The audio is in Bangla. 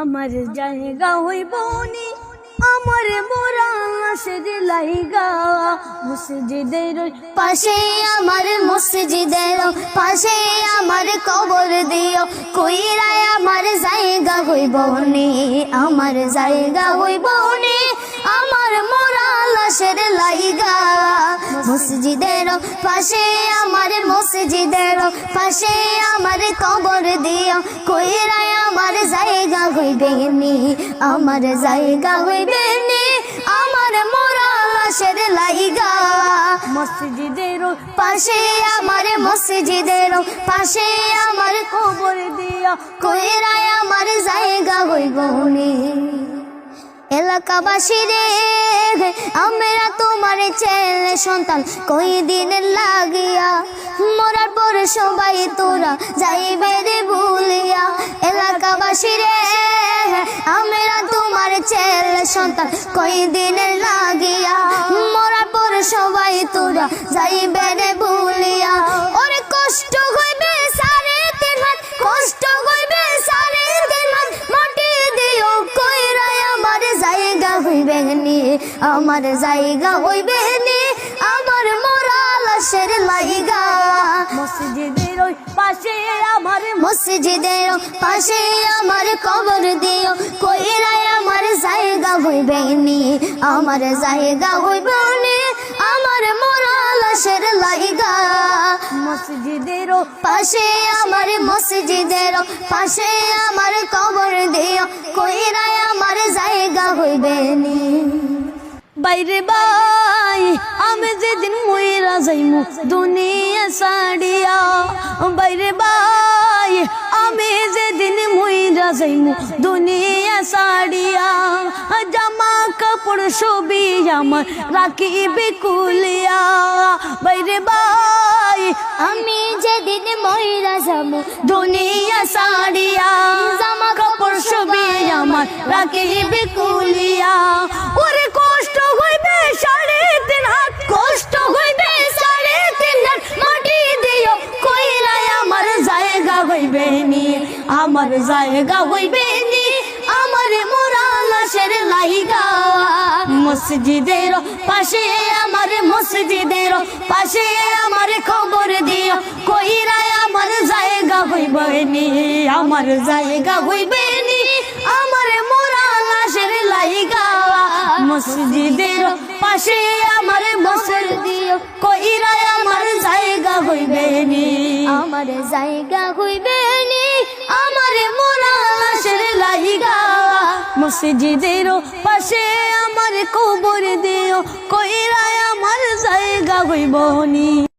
আমার জায়গা হইব নি, আমার মোরা লাশের লাইগা। মসজিদের পাশে আমার মসজিদের পাশে আমার কবর দিও কইরায় আমার জায়গা হইব নি, আমার জায়গা হইব নি, আমার মোরা লাশের লাইগা। মসজিদের পাশে আমার মসজিদের পাশে আমার কবর দিও কইরায় আমার জায়গা হইবে নি আমার জায়গা হইবে নি আমার মোরা লাশের লাইগা। মসজিদের পাশে আমার মসজিদের পাশে আমার খবর দিয়া কইরায় আমার জায়গা হইব নি এলাকাবাসী রে আমরা তোমার ছেলে সন্তান কই দিন লাগিয়া? মরার পর সবাই তোরা যাইবে রে ভুলিয়া। এলাকাবাসী রে সন্তান কই দিন লাগিয়া? মরার পর সবাই তোরা যাইবে রে ভুলিয়া। ওরে কষ্ট হইবে সারে তিন হাত কষ্ট হইবে সারে তিন হাত মাটি দিও কইরাই আমার জায়গা হইবে নি আমার জায়গা হইবে নি আমার মোরা লাশের লাইগা। মসজিদের ওই পাশে আমার মসজিদের পাশে আমার কবর আমার জায়গা হইবে নি। আমার জায়গা নি। আমার মোরা লাশের লাইগা। মসজিদের পাশে, আমার মসজিদের পাশে, আমার কবর দিও। কইরাই আমার জায়গা হইবে নি। বাইরে বাই আমি যেদিন ময়রা যাইমু, দুনিয়া সাড়িয়া বাইরে বাই আমি যেদিন ময়রা যাইমু, দুনিয়া ছবি আমার, রাখিবে কুলিয়া। বাইরে বাই, আমি যেদিন ময়রা যাব, দুনিয়া সাড়িয়া জামা কাপড় ছবি আমার, রাখিবে কুলিয়া। ওরে কষ্ট হইবে সাড়ে তিন হাত, কষ্ট হইবে সাড়ে তিন হাত। মাটি দিও কইরাই আমার জায়গা হইবে নি। আমার জায়গা হইবে নি। আমার মোরা লাশের লাইগা মসজিদের পাশে আমার মসজিদের পাশে আমার খবর দিও। কইরাই আমার জায়গা হইবে আমার জায়গা হইবে আমার মোরা লাশের লাইগা। মসজিদের পাশে আমার বসর দিও। কইরাই আমার জায়গা হইবে আমার জায়গা হইবে আমার মোরা লাশের লাইগা। মসজিদের পাশে আমার কবর দিও কইরা আমার জায়গা হইব নি।